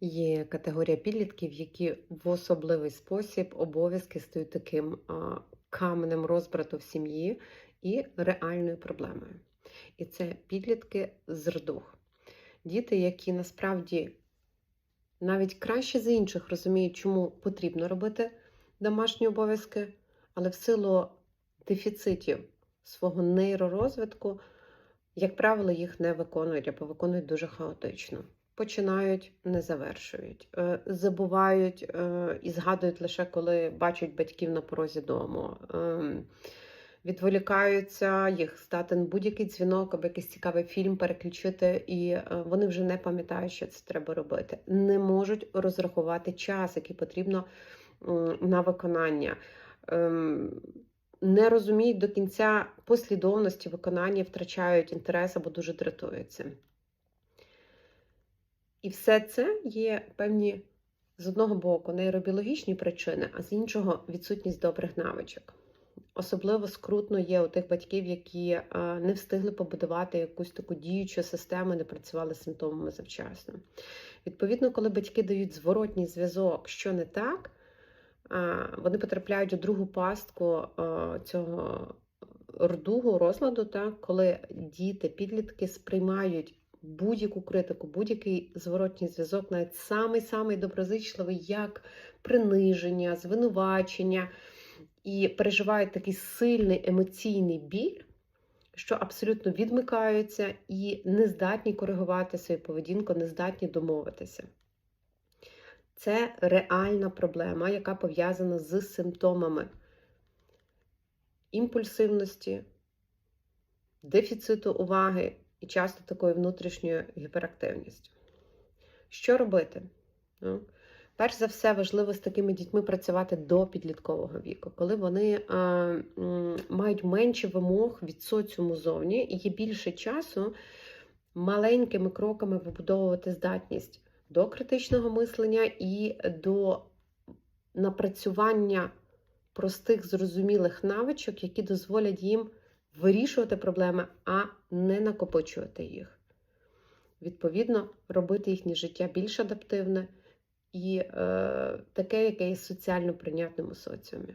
Є категорія підлітків, які в особливий спосіб обов'язки стають таким каменем розбрату в сім'ї і реальною проблемою. І це підлітки з рдух. Діти, які насправді навіть краще за інших розуміють, чому потрібно робити домашні обов'язки, але в силу дефіцитів свого нейророзвитку, як правило, їх не виконують або виконують дуже хаотично. Починають, не завершують, е, забувають е, і згадують лише коли бачать батьків на порозі дому. Ем, Відволікаються, їх здатен будь-який дзвінок або якийсь цікавий фільм переключити, і е, вони вже не пам'ятають, що це треба робити. Не можуть розрахувати час, який потрібно на виконання. Ем, Не розуміють до кінця послідовності виконання, втрачають інтерес або дуже дратуються. І все це є певні з одного боку нейробіологічні причини, а з іншого відсутність добрих навичок. Особливо скрутно є у тих батьків, які е, не встигли побудувати якусь таку діючу систему, не працювали з симптомами завчасно. Відповідно, коли батьки дають зворотній зв'язок, що не так, е, вони потрапляють у другу пастку е, цього рдугу розладу, так, коли діти, підлітки сприймають будь-яку критику, будь-який зворотній зв'язок, навіть самий-самий доброзичливий, як приниження, звинувачення, і переживають такий сильний емоційний біль, що абсолютно відмикаються і не здатні коригувати свою поведінку, не здатні домовитися. Це реальна проблема, яка пов'язана з симптомами імпульсивності, дефіциту уваги і часто такою внутрішньою гіперактивністю. Що робити? Ну, Перш за все, важливо з такими дітьми працювати до підліткового віку, коли вони м, мають менше вимог від соціуму зовні і є більше часу маленькими кроками вибудовувати здатність до критичного мислення і до напрацювання простих зрозумілих навичок, які дозволять їм вирішувати проблеми, а не накопичувати їх. Відповідно, робити їхнє життя більш адаптивне і е, таке, яке є соціально прийнятним у соціумі.